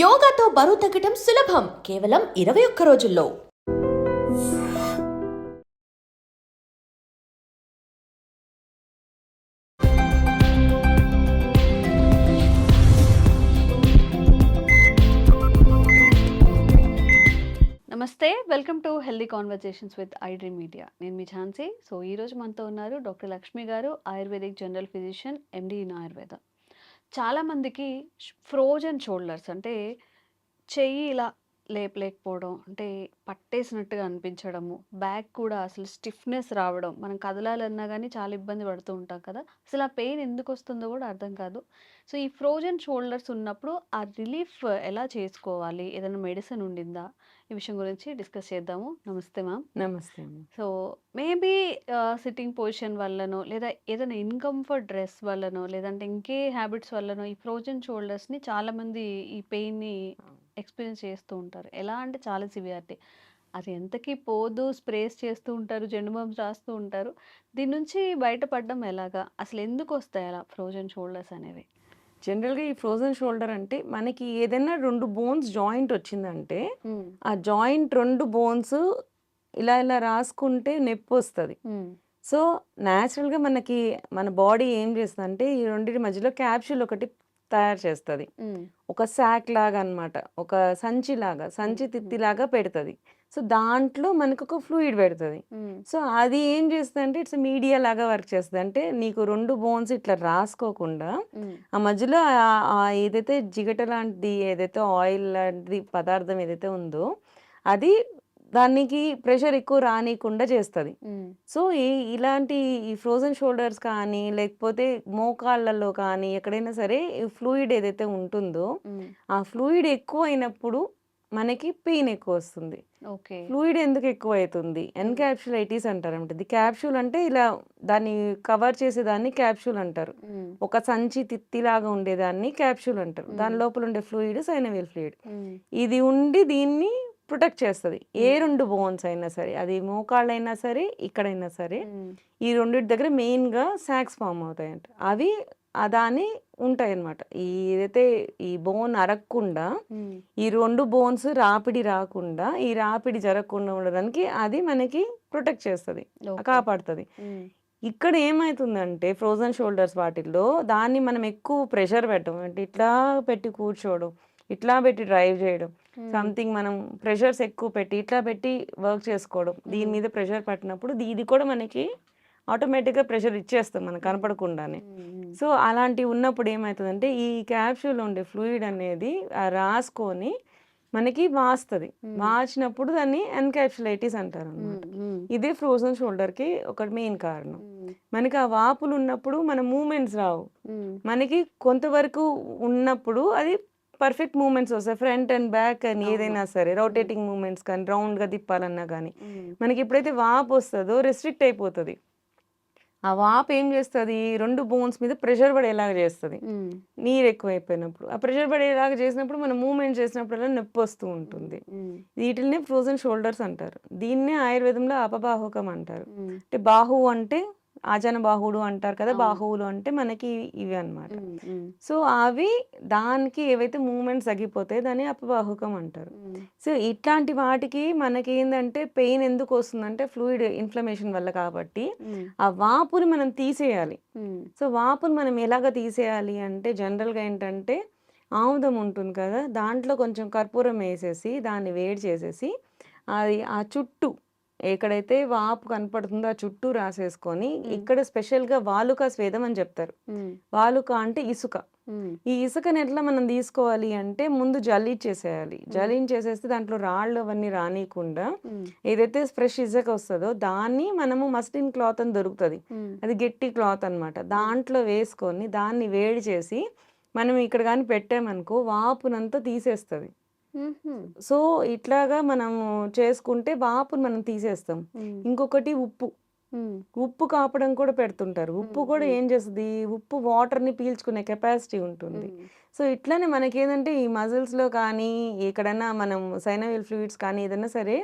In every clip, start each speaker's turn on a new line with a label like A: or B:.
A: యోగాతో బరువు తగ్గటం సులభం. కేవలం ఇరవై ఒక్క రోజుల్లో.
B: నమస్తే. Welcome to healthy conversations with I dream media. నేను మీ ఝాన్సీ. సో ఈ రోజు మనతో ఉన్నారు డాక్టర్ లక్ష్మి గారు ayurvedic general physician MD in Ayurveda. చాలామందికి ఫ్రోజన్ షోల్డర్స్ అంటే చెయ్యి ఇలా లేపలేకపోవడం అంటే పట్టేసినట్టుగా అనిపించడము. బ్యాక్ కూడా అసలు స్టిఫ్నెస్ రావడం. మనం కదలాలన్నా కానీ చాలా ఇబ్బంది పడుతూ ఉంటాం కదా. అసలు ఆ పెయిన్ ఎందుకు వస్తుందో కూడా అర్థం కాదు. సో ఈ ఫ్రోజన్ షోల్డర్స్ ఉన్నప్పుడు ఆ రిలీఫ్ ఎలా చేసుకోవాలి? ఏదైనా మెడిసిన్ ఉండిందా? ఈ విషయం గురించి డిస్కస్ చేద్దాము. నమస్తే మ్యామ్.
C: నమస్తే.
B: సో మేబీ సిట్టింగ్ పొజిషన్ వల్లనో లేదా ఏదైనా ఇన్కంఫర్ట్ డ్రెస్ వల్లనో లేదంటే ఇంకే హ్యాబిట్స్ వల్లనో ఈ ఫ్రోజన్ షోల్డర్స్ని చాలామంది ఈ పెయిన్ని ఎక్స్పీరియన్స్ చేస్తూ ఉంటారు. ఎలా అంటే చాలా సివియారిటీ. అది ఎంతకీ పోదు స్ప్రేస్ చేస్తూ ఉంటారు జెండు బాంబ్స్ రాస్తూ ఉంటారు. దీని నుంచి బయటపడడం ఎలాగా? అసలు ఎందుకు వస్తాయి అలా ఫ్రోజన్ షోల్డర్స్ అనేవి?
C: జనరల్గా ఈ ఫ్రోజన్ షోల్డర్ అంటే మనకి ఏదైనా రెండు బోన్స్ జాయింట్ వచ్చిందంటే ఆ జాయింట్ రెండు బోన్స్ ఇలా ఇలా రాసుకుంటే నొప్పి వస్తుంది. సో న్యాచురల్గా మనకి మన బాడీ ఏం చేస్తుంది అంటే ఈ రెండింటి మధ్యలో క్యాప్సూల్ ఒకటి తయారు చేస్తుంది ఒక శాక్ లాగా అన్నమాట ఒక సంచి లాగా సంచి తిత్తిలాగా పెడుతుంది. సో దాంట్లో మనకు ఒక ఫ్లూయిడ్ పెడుతుంది. సో అది ఏం చేస్తుంది అంటే ఇట్స్ మీడియా లాగా వర్క్ చేస్తుంది. అంటే నీకు రెండు బోన్స్ ఇట్లా రాసుకోకుండా ఆ మధ్యలో ఏదైతే జిగట లాంటిది ఏదైతే ఆయిల్ లాంటిది పదార్థం ఏదైతే ఉందో అది దానికి ప్రెషర్ ఎక్కువ రానియకుండా చేస్తుంది. సో ఈ ఇలాంటి ఈ ఫ్రోజన్ షోల్డర్స్ కానీ లేకపోతే మోకాళ్ళలో కానీ ఎక్కడైనా సరే ఫ్లూయిడ్ ఏదైతే ఉంటుందో ఆ ఫ్లూయిడ్ ఎక్కువ అయినప్పుడు మనకి పెయిన్ ఎక్కువ వస్తుంది.
B: ఓకే.
C: ఫ్లూయిడ్ ఎందుకు ఎక్కువ అవుతుంది? ఎన్క్యాప్సులైటిస్ అంటారు అంటే ఇది క్యాప్సూల్ అంటే ఇలా దాన్ని కవర్ చేసేదాన్ని క్యాప్సూల్ అంటారు. ఒక సంచి తిత్తిలాగా ఉండేదాన్ని క్యాప్సూల్ అంటారు. దాని లోపల ఉండే ఫ్లూయిడ్ సైనవిల్ ఫ్లూయిడ్. ఇది ఉండి దీన్ని ప్రొటెక్ట్ చేస్తుంది. ఏ రెండు బోన్స్ అయినా సరే అది మోకాళ్ళైనా సరే ఇక్కడైనా సరే ఈ రెండింటి దగ్గర మెయిన్గా సాక్స్ ఫామ్ అవుతాయంట. అవి దాని ఉంటాయి అన్నమాట ఈ ఏదైతే ఈ బోన్ అరగకుండా ఈ రెండు బోన్స్ రాపిడి రాకుండా ఈ రాపిడి జరగకుండా ఉండడానికి అది మనకి ప్రొటెక్ట్ చేస్తుంది కాపాడుతుంది. ఇక్కడ ఏమవుతుందంటే ఫ్రోజన్ షోల్డర్స్ వాటిల్లో దాన్ని మనం ఎక్కువ ప్రెషర్ పెట్టడం అంటే ఇట్లా పెట్టి కూర్చోవడం. ఇట్లా పెట్టి డ్రైవ్ చేయడం. సంథింగ్ మనం ప్రెషర్స్ ఎక్కువ పెట్టి ఇట్లా పెట్టి వర్క్ చేసుకోవడం. దీని మీద ప్రెషర్ పట్టినప్పుడు ఇది కూడా మనకి ఆటోమేటిక్గా ప్రెషర్ ఇచ్చేస్తాం మనకు కనపడకుండానే. సో అలాంటివి ఉన్నప్పుడు ఏమవుతుందంటే ఈ క్యాప్సూల్ ఉండే ఫ్లూయిడ్ అనేది రాసుకొని మనకి వాస్తుంది. వాచినప్పుడు దాన్ని ఎన్కాప్సులైటిస్ అంటారు అనమాట ఇదే ఫ్రోజన్ షోల్డర్కి ఒక మెయిన్ కారణం. మనకి ఆ వాపులు ఉన్నప్పుడు మన మూమెంట్స్ రావు. మనకి కొంతవరకు ఉన్నప్పుడు అది పర్ఫెక్ట్ మూమెంట్స్ వస్తాయి. ఫ్రంట్ అండ్ బ్యాక్ అని ఏదైనా సరే రొటేటింగ్ మూమెంట్స్ కానీ రౌండ్గా తిప్పాలన్నా కానీ మనకి ఎప్పుడైతే వాపు వస్తుందో రెస్ట్రిక్ట్ అయిపోతుంది. ఆ వాపు ఏం చేస్తుంది? రెండు బోన్స్ మీద ప్రెషర్ పడేలాగా చేస్తుంది. నీరు ఎక్కువైపోయినప్పుడు. ఆ ప్రెషర్ పడేలాగా చేసినప్పుడు మనం మూమెంట్ చేసినప్పుడల్లా నొప్పి వస్తూ ఉంటుంది. వీటిల్నే ఫ్రోజన్ షోల్డర్స్ అంటారు. దీన్నే ఆయుర్వేదంలో అపబాహుకం అంటారు. అంటే బాహు అంటే ఆజన బాహుడు అంటారు కదా. బాహువులు అంటే మనకి ఇవి అన్నమాట. సో అవి దానికి ఏవైతే మూమెంట్స్ తగ్గిపోతాయి దాన్ని అపబాహుకం అంటారు. సో ఇట్లాంటి వాటికి మనకి ఏంటంటే పెయిన్ ఎందుకు వస్తుందంటే ఫ్లూయిడ్ ఇన్ఫ్లమేషన్ వల్ల కాబట్టి ఆ వాపుని మనం తీసేయాలి. సో వాపుని మనం ఎలాగ తీసేయాలి అంటే జనరల్గా ఏంటంటే ఆముదం ఉంటుంది కదా దాంట్లో కొంచెం కర్పూరం వేసేసి దాన్ని వేడి చేసేసి అది ఆ చుట్టూ ఎక్కడైతే వాపు కనపడుతుందో ఆ చుట్టూ రాసేసుకొని ఇక్కడ స్పెషల్గా వాలుక స్వేదం అని చెప్తారు. వాలుక అంటే ఇసుక. ఈ ఇసుకని ఎట్లా మనం తీసుకోవాలి అంటే ముందు జల్లించేసేయాలి జల్లించేసేస్తే దాంట్లో రాళ్ళు అవన్నీ రానియకుండా ఏదైతే ఫ్రెష్ ఇసుక వస్తుందో దాన్ని మనము మస్లిన్ క్లాత్ అని దొరుకుతుంది. అది గట్టి క్లాత్ అన్నమాట. దాంట్లో వేసుకొని దాన్ని వేడి చేసి మనం ఇక్కడ కానీ పెట్టామనుకో వాపునంతా తీసేస్తుంది. సో ఇట్లాగా మనము చేసుకుంటే వాపుని మనం తీసేస్తాం. ఇంకొకటి ఉప్పు. ఉప్పు కాపడం కూడా పెడుతుంటారు. ఉప్పు కూడా ఏం చేస్తుంది? ఉప్పు వాటర్ని పీల్చుకునే కెపాసిటీ ఉంటుంది. సో ఇట్లానే మనకి ఏంటంటే ఈ మజిల్స్లో కానీ ఎక్కడైనా మనం సైనవిల్ ఫ్లూయిడ్స్ కానీ ఏదైనా సరే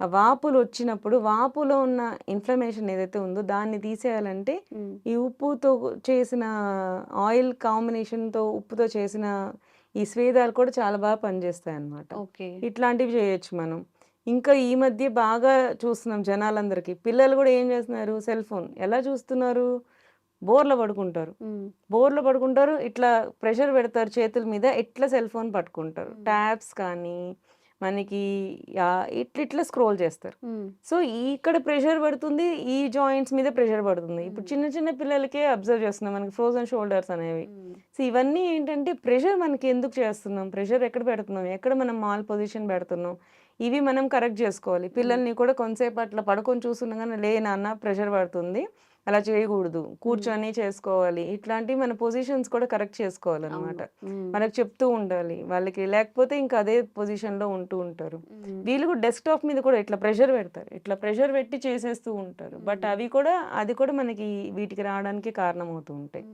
C: ఆ వాపులు వచ్చినప్పుడు వాపులో ఉన్న ఇన్ఫ్లమేషన్ ఏదైతే ఉందో దాన్ని తీసేయాలంటే ఈ ఉప్పుతో చేసిన ఆయిల్ కాంబినేషన్తో ఉప్పుతో చేసిన ఈ స్వేదాలు కూడా చాలా బాగా పనిచేస్తాయి అన్నమాట
B: ఓకే.
C: ఇట్లాంటివి చేయొచ్చు మనం. ఇంకా ఈ మధ్య బాగా చూస్తున్నాం జనాలందరికీ. పిల్లలు కూడా ఏం చేస్తున్నారు? Cell phone. ఎలా చూస్తున్నారు? బోర్లో పడుకుంటారు. బోర్లో పడుకుంటారు. ఇట్లా ప్రెషర్ పెడతారు చేతుల మీద. ఇట్లా సెల్ ఫోన్ పట్టుకుంటారు. ట్యాబ్స్ కానీ మనకి ఇట్లా ఇట్లా స్క్రోల్ చేస్తారు. సో ఇక్కడ ప్రెషర్ పడుతుంది ఈ జాయింట్స్ మీద ప్రెషర్ పడుతుంది. ఇప్పుడు. చిన్న చిన్న పిల్లలకే అబ్జర్వ్ చేస్తున్నాం మనకి ఫ్రోజన్ షోల్డర్స్ అనేవి. సో ఇవన్నీ ఏంటంటే ప్రెషర్ మనకి ఎందుకు చేస్తున్నాం? ప్రెషర్ ఎక్కడ పెడుతున్నాం? ఎక్కడ మనం మాల్ పొజిషన్ పెడుతున్నాం? ఇవి మనం కరెక్ట్ చేసుకోవాలి. పిల్లల్ని కూడా కొంతసేపు అట్లా పడుకొని చూస్తున్నాం కానీ లే నాన్న ప్రెషర్ పడుతుంది. అలా చేయకూడదు. కూర్చొని చేసుకోవాలి. ఇట్లాంటివి మన పొజిషన్స్ కూడా కరెక్ట్ చేసుకోవాలన్నమాట. మనకు చెప్తూ ఉండాలి. వాళ్ళకి లేకపోతే ఇంకా అదే పొజిషన్లో ఉంటూ ఉంటారు. వీళ్ళు కూడా డెస్క్టాప్ మీద కూడా ఇట్లా ప్రెషర్ పెడతారు. ఇట్లా ప్రెషర్ పెట్టి చేసేస్తూ ఉంటారు. బట్. అవి కూడా అది కూడా మనకి వీటికి రావడానికి కారణం అవుతూ ఉంటాయి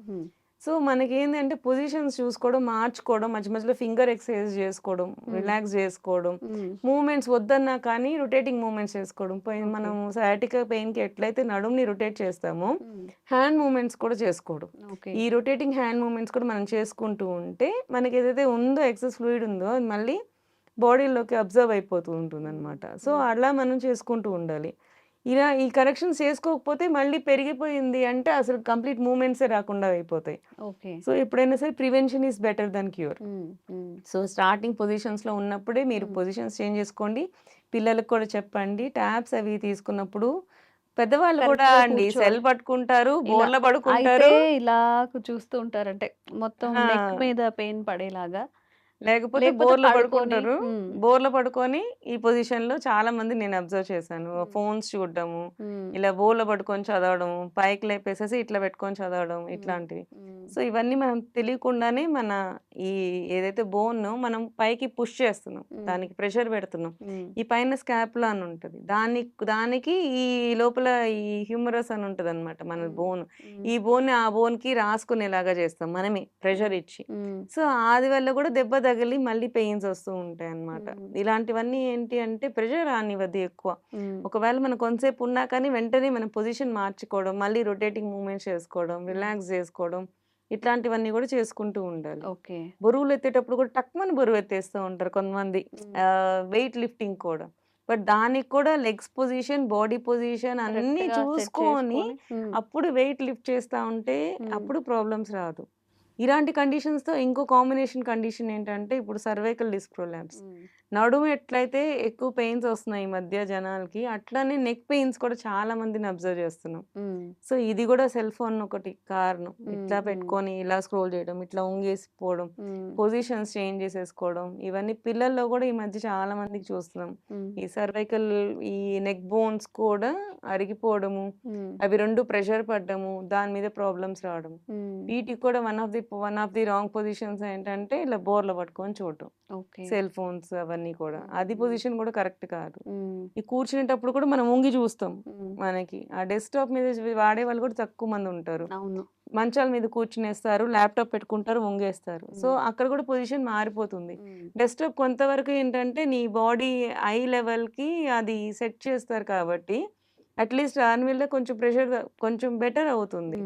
C: సో మనకి ఏంటంటే పొజిషన్స్ చూసుకోవడం మార్చుకోవడం మధ్య మధ్యలో ఫింగర్ ఎక్సర్సైజ్ చేసుకోవడం. రిలాక్స్ చేసుకోవడం మూమెంట్స్ వద్దన్నా కానీ రొటేటింగ్ మూమెంట్స్ చేసుకోవడం. మనం సయాటికా పెయిన్కి ఎట్లయితే నడుముని రొటేట్ చేస్తామో హ్యాండ్ మూమెంట్స్ కూడా చేసుకోవడం.
B: ఓకే.
C: ఈ రొటేటింగ్ హ్యాండ్ మూమెంట్స్ కూడా మనం చేసుకుంటూ ఉంటే మనకి ఏదైతే ఉందో ఎక్సెస్ ఫ్లూయిడ్ ఉందో అది మళ్ళీ బాడీలోకి అబ్జర్వ్ అయిపోతూ ఉంటుంది అనమాట సో. అలా మనం చేసుకుంటూ ఉండాలి. ఇలా ఈ కరెక్షన్స్ చేసుకోకపోతే మళ్ళీ పెరిగిపోయింది అంటే అసలు కంప్లీట్ మూమెంట్సే రాకుండా అయిపోతాయి.
B: ఓకే.
C: సో ఎప్పుడైనా సరే prevention is better then cure. So starting పొజిషన్స్లో ఉన్నప్పుడే మీరు. పొజిషన్స్ చేంజ్ చేసుకోండి. పిల్లలకు కూడా చెప్పండి. ట్యాబ్స్ అవి తీసుకున్నప్పుడు పెద్దవాళ్ళు కూడా అండి. సెల్ పట్టుకుంటారు
B: ఇలా
C: బోర్ల పడుకుంటారు.
B: ఇలా చూస్తూ ఉంటారంటే మొత్తం నెక్
C: ఆ.
B: మీద పెయిన్ పడేలాగా.
C: లేకపోతే బోర్లో పడుకుంటారు. బోర్లో పడుకొని ఈ పొజిషన్లో చాలా మంది నేను అబ్జర్వ్ చేశాను. ఫోన్స్ చూడడము ఇలా బోర్లో పడుకొని చదవడం పైకి లేపేసేసి ఇట్లా పెట్టుకొని చదవడం ఇట్లాంటివి. సో ఇవన్నీ మనం తెలియకుండానే మన ఈ ఏదైతే బోన్ మనం పైకి పుష్ చేస్తున్నాం. దానికి ప్రెషర్ పెడుతున్నాం. ఈ పైన స్కాప్లా అని ఉంటుంది. దాని దానికి ఈ లోపల ఈ హ్యూమరస్ అని ఉంటుంది అనమాట మన. బోన్. ఈ బోన్ ఆ బోన్కి రాసుకునేలాగా చేస్తాం మనమే ప్రెషర్ ఇచ్చి. సో అది వల్ల కూడా దెబ్బ తగిలి మళ్ళీ పెయిన్స్ వస్తూ ఉంటాయి అన్నమాట
B: మ్మ్.
C: ఇలాంటివన్నీ ఏంటి అంటే ప్రెషర్ రానివ్వద్దు ఎక్కువ. ఒకవేళ మనం కొంతసేపు ఉన్నా కానీ వెంటనే మనం పొజిషన్ మార్చుకోవడం మళ్ళీ రొటేటింగ్ మూమెంట్స్ చేసుకోవడం రిలాక్స్ చేసుకోవడం ఇట్లాంటివన్నీ కూడా చేసుకుంటూ ఉండాలి.
B: ఓకే.
C: బరువులు ఎత్తేటప్పుడు కూడా టక్మని బరువు ఎత్తేస్తూ ఉంటారు కొంతమంది. వెయిట్ లిఫ్టింగ్ కూడా. బట్ దానికి కూడా లెగ్స్ పొజిషన్ బాడీ పొజిషన్ అన్ని చూసుకొని అప్పుడు వెయిట్ లిఫ్ట్ చేస్తూ ఉంటే. అప్పుడు ప్రాబ్లమ్స్ రాదు. ఇలాంటి కండిషన్స్తో ఇంకో కాంబినేషన్ కండిషన్ ఏంటంటే ఇప్పుడు సర్వైకల్ డిస్క్ ప్రొలాప్స్ నడుము ఎట్లయితే ఎక్కువ పెయిన్స్ వస్తున్నాయి ఈ మధ్య జనాలకి అట్లానే నెక్ పెయిన్స్ కూడా చాలా మందిని అబ్జర్వ్ చేస్తున్నాం. సో ఇది కూడా సెల్ ఫోన్ ఒకటి కారణం. ఇట్లా. పెట్టుకొని ఇలా స్క్రోల్ చేయడం ఇట్లా ఉంగేసిపోవడం పొజిషన్స్ చేంజ్ చేసేసుకోవడం ఇవన్నీ పిల్లల్లో కూడా ఈ మధ్య చాలా మందికి చూస్తున్నాం. ఈ సర్వైకల్ ఈ నెక్ బోన్స్ కూడా అరిగిపోవడము అవి రెండు ప్రెషర్ పడ్డము దాని మీద ప్రాబ్లమ్స్ రావడం. వీటికి కూడా one of the one of the wrong positions ఏంటంటే ఇలా బోర్లో పట్టుకొని చూడటం. సెల్ ఫోన్స్ అవన్నీ. కూడా. అది. పొజిషన్ కూడా కరెక్ట్ కాదు. ఈ కూర్చునేటప్పుడు కూడా మనం ఉంగి చూస్తాం మనకి. ఆ డెస్క్టాప్ మీద వాడే వాళ్ళు కూడా తక్కువ మంది ఉంటారు. మంచాల మీద కూర్చునేస్తారు ల్యాప్టాప్ పెట్టుకుంటారు వంగేస్తారు సో. అక్కడ కూడా పొజిషన్ మారిపోతుంది. డెస్క్టాప్ కొంతవరకు ఏంటంటే నీ బాడీ ఐ లెవెల్కి అది సెట్ చేస్తారు కాబట్టి అట్లీస్ట్ దాని మీద కొంచెం ప్రెషర్ కొంచెం బెటర్ అవుతుంది.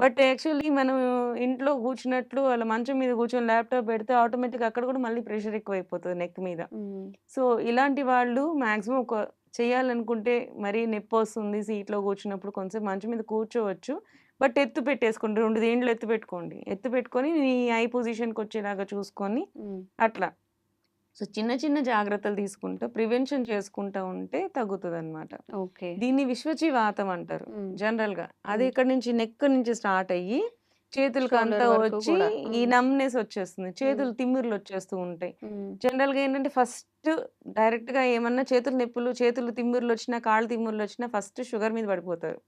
C: బట్ యాక్చువల్లీ మనం ఇంట్లో కూర్చున్నట్లు అలా మంచం మీద కూర్చొని ల్యాప్టాప్ పెడితే ఆటోమేటిక్ అక్కడ కూడా మళ్ళీ ప్రెషర్ ఎక్కువ అయిపోతుంది నెక్ మీద. సో ఇలాంటి వాళ్ళు మాక్సిమం ఒక చేయాలనుకుంటే మరీ నొప్పి వస్తుంది సీట్లో కూర్చున్నప్పుడు కొంచెం మంచం మీద కూర్చోవచ్చు. బట్ ఎత్తు పెట్టేసుకోండి రెండు దీంట్లో ఎత్తు పెట్టుకోండి. ఎత్తు పెట్టుకొని నీ ఐ పొజిషన్కి వచ్చేలాగా చూసుకొని అట్లా. సో చిన్న చిన్న జాగ్రత్తలు తీసుకుంటూ ప్రివెన్షన్ చేసుకుంటూ ఉంటే తగ్గుతుంది అనమాట
B: ఓకే.
C: దీన్ని విశ్వజీవాతం అంటారు జనరల్గా అది. ఇక్కడ నుంచి నెక్ నుంచి స్టార్ట్ అయ్యి చేతులకు అంతా వచ్చి. ఈ. నమ్నెస్ వచ్చేస్తుంది. చేతులు తిమ్మిర్లు వచ్చేస్తూ ఉంటాయి. జనరల్గా ఏంటంటే ఫస్ట్ డైరెక్ట్గా ఏమన్నా చేతులు నొప్పులు చేతులు తిమ్మిర్లు వచ్చినా కాళ్ళు తిమ్మిర్లు వచ్చినా ఫస్ట్ షుగర్ మీద పడిపోతారు.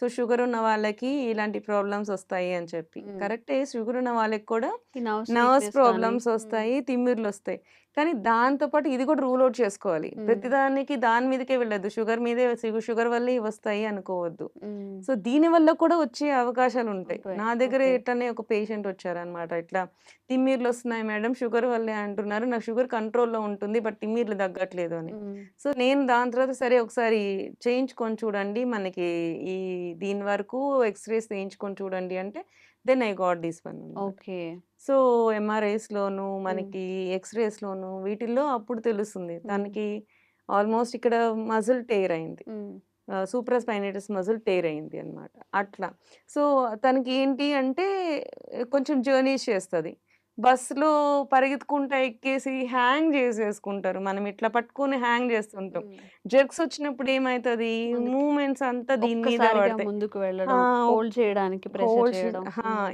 C: సో షుగర్ ఉన్న వాళ్ళకి ఇలాంటి ప్రాబ్లమ్స్ వస్తాయి అని చెప్పి. కరెక్టే షుగర్ ఉన్న వాళ్ళకి కూడా నర్వ్స్ ప్రాబ్లమ్స్ వస్తాయి తిమ్మిర్లు వస్తాయి కానీ దాంతో పాటు ఇది కూడా రూల్ అవుట్ చేసుకోవాలి. ప్రతిదానికి దాని మీదకే వెళ్ళదు షుగర్ మీదే షుగర్ వల్లే వస్తాయి అనుకోవద్దు. సో దీని వల్ల కూడా వచ్చే అవకాశాలు ఉంటాయి. నా దగ్గర
B: ఓకే.
C: ఇట్లానే ఒక పేషెంట్ వచ్చారనమాట. ఇట్లా తిమ్మిర్లు వస్తున్నాయి మేడం షుగర్ వల్లే అంటున్నారు. నా షుగర్ కంట్రోల్లో ఉంటుంది బట్ తిమ్మిర్లు తగ్గట్లేదు అని సో నేను దాని తర్వాత సరే ఒకసారి చేయించుకొని చూడండి మనకి ఈ దీని వరకు ఎక్స్రేస్ చేయించుకొని చూడండి అంటే then I got this one
B: okay
C: so ఎంఆర్ఐస్‌లోను, మనకి ఎక్స్‌రేస్‌లోను వీటిల్లో అప్పుడు తెలుస్తుంది. తనకి ఆల్మోస్ట్ ఇక్కడ మజిల్ టేర్ అయింది.
B: హ్మ్.
C: ఆహ్, సూప్రాస్పైనేటస్ మజిల్ టేర్ అయింది అన్నమాట. అట్లా. సో, తనకి ఏంటి అంటే కొంచెం జర్నీస్ చేస్తది. బస్‌లో పరిగెత్తుకుంటా ఎక్కేసి హ్యాంగ్ చేసేసుకుంటారు. మనం ఇట్లా పట్టుకొని హ్యాంగ్ చేస్తుంటాం. జర్క్స్ వచ్చినప్పుడు ఏమైతది
B: ముందుకి
C: మూవ్‌మెంట్స్ అంతా దీని మీద.
B: ముందుకు! వెళ్ళడం, హోల్డ్ చేయడానికి.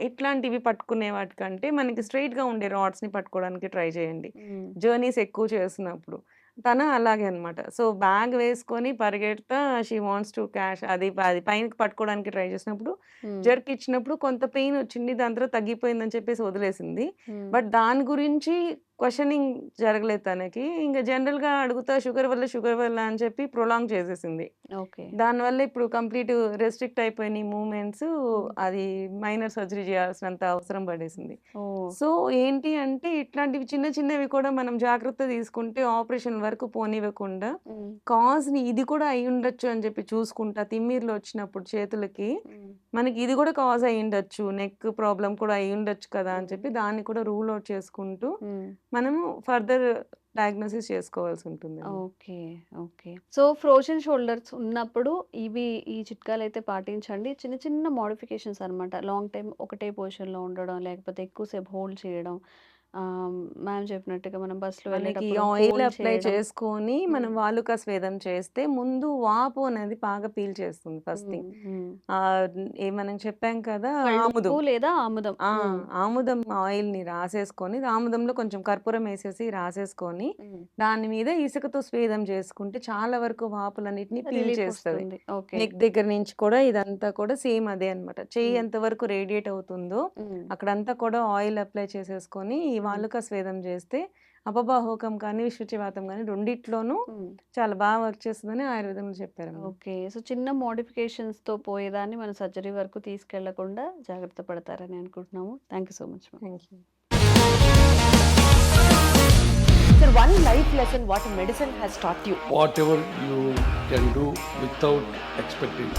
C: ఇట్లాంటివి పట్టుకునే వాటికంటే మనకి స్ట్రెయిట్‌గా ఉండే రాడ్స్‌ని పట్టుకోవడానికి ట్రై చేయండి. జర్నీస్ ఎక్కువ చేస్తున్నప్పుడు. తను అలాగే అన్నమాట. సో, బ్యాగ్ వేసుకొని పరిగెడతా షీ వాంట్స్ టు క్యాష్ అది అది పైనకి పట్టుకోవడానికి ట్రై చేసినప్పుడు
B: హ్మ్.
C: జర్క్ ఇచ్చినప్పుడు కొంత పెయిన్ వచ్చింది. దాని తర్వాత తగ్గిపోయిందని చెప్పేసి వదిలేసింది.
B: హ్మ్.
C: బట్ దాని గురించి క్వెషనింగ్ జరగలేదు తనకి. ఇంక జనరల్‌గా అడుగుతా షుగర్ వల్ల, షుగర్ వల్ల అని చెప్పి ప్రొలాంగ్ చేసేసింది.
B: ఓకే.
C: దానివల్ల ఇప్పుడు కంప్లీట్ రెస్ట్రిక్ట్ అయిపోయినాయి మూవ్‌మెంట్స్.
B: హ్మ్.
C: అది మైనర్ సర్జరీ చేయాల్సినంత అవసరం పడేసింది. సో, ఏంటి అంటే ఇట్లాంటివి చిన్న చిన్నవి కూడా మనం జాగ్రత్త తీసుకుంటే ఆపరేషన్ వరకు పోనివ్వకుండా. కాజ్‌ని ఇది కూడా అయ్యుండొచ్చు అని చెప్పి చూసుకుంటా తిమ్మిర్లు వచ్చినప్పుడు చేతులకి. మనకి ఇది కూడా కాజ్ అయ్యుండొచ్చు. నెక్ ప్రాబ్లమ్ కూడా అయ్యుండొచ్చు కదా! అని. చెప్పి దాన్ని కూడా రూల్ ఔట్ చేసుకుంటూ. మనము ఫర్దర్ డయాగ్నోసిస్ చేసుకోవాల్సి ఉంటుందండి.
B: Okay. Okay. So, frozen shoulders ఉన్నప్పుడు ఇవి ఈ చిట్కాలైతే పాటించండి. చిన్న చిన్న మోడిఫికేషన్స్ అన్నమాట. లాంగ్ టైమ్ ఒకటే పొజిషన్‌లో ఉండడం, లేకపోతే ఎక్కువ సేపు హోల్డ్ చేయడం. మ్యామ్ చెప్పినట్టుగా మనం
C: మనకి
B: వెళ్ళేటప్పుడు
C: ఆయిల్ అప్లై. చేసుకొని మనం. వాలుక స్వేదం చేస్తే ముందు వాపు అనేది బాగా పీల్చేస్తుంది ఫస్ట్
B: హ్మ్.
C: థింగ్. ఏ మనం చెప్పాం కదా! ఆముదం.
B: లేదా ఆముదం.
C: ఆముదం ఆయిల్‌ని రాసేసుకొని ఆముదంలో కొంచెం కర్పూరం ఏసేసి రాసేసుకొని. దాని మీద ఇసుకతో స్వేదం చేసుకుంటే చాలా వరకు వాపులన్నిటిని పీల్ చేస్తది. నెక్ దగ్గర నుంచి కూడా ఇదంతా కూడా సేమ్ అదే అన్నమాట. చెయ్యి
B: హ్మ్.
C: ఎంతవరకు రేడియేట్ అవుతుందో. అక్కడంతా కూడా ఆయిల్ అప్లై చేసేసుకొని ఈ. వాలుక స్వేదం చేస్తే అపబాహోకం కానీ, విశృచివాతం కానీ రెండిట్లోనూ. చాలా బాగా వర్క్ చేస్తుందని ఆయుర్వేదంలో చెప్పారన్నమాట.
B: ఓకే. సో, చిన్న మోడిఫికేషన్స్‌తో పోయేదాన్ని మనం సర్జరీ వరకు తీసుకెళ్ళకుండా జాగ్రత్త పడతారని అనుకుంటున్నాము. Thank you so much.
C: Thank you.
A: Sir, one life lesson what medicine has taught you.
D: whatever you can do without expecting.